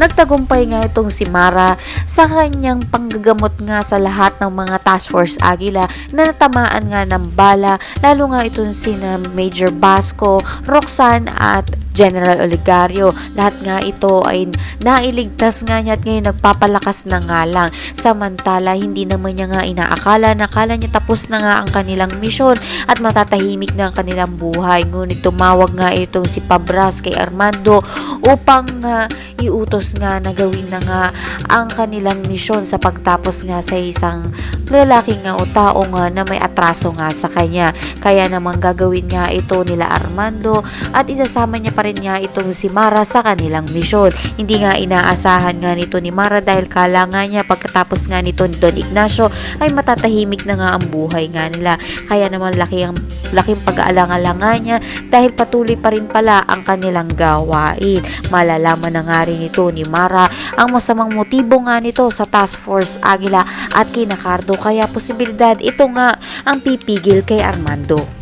Nagtagumpay nga itong si Mara sa kanyang panggagamot nga sa lahat ng mga Task Force Agila na natamaan nga ng bala, lalo nga itong sina Major Basco, Roxanne at General Oligario. Lahat nga ito ay nailigtas nga niya at ngayon nagpapalakas na nga lang. Samantala, hindi naman niya nga inaakala, nakala niya tapos na nga ang kanilang misyon at matatahimik na ang kanilang buhay. Ngunit tumawag nga itong si Pabras kay Armando upang nga iutos nga na gawin na nga ang kanilang misyon sa pagtapos nga sa isang lalaki nga o tao nga na may atraso nga sa kanya. Kaya naman gagawin nga ito nila Armando at isasama niya pa rin nga itong si Mara sa kanilang misyon. Hindi nga inaasahan nga nito ni Mara dahil kala nga niya pagkatapos nga nito ni Don Ignacio ay matatahimik na nga ang buhay nga nila. Kaya naman laki ang laking pag-aalanga niya dahil patuloy pa rin pala ang kanilang gawain. Malalaman na nga rin ito ni Mara ang masamang motibo nga nito sa Task Force Agila at kinakardo kaya posibilidad ito nga ang pipigil kay Armando.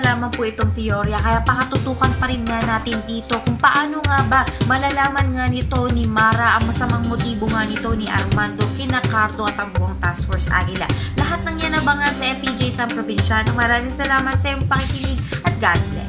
Lamang po itong teorya, kaya pakatutukan pa rin nga natin dito kung paano nga ba malalaman nga nito ni Mara ang masamang motibo nga nito ni Armando, Kinakardo at ang buong Task Force Agila. Lahat ng yan abangan sa FPJ sa probinsyano. Maraming salamat sa iyong pakikinig at God bless.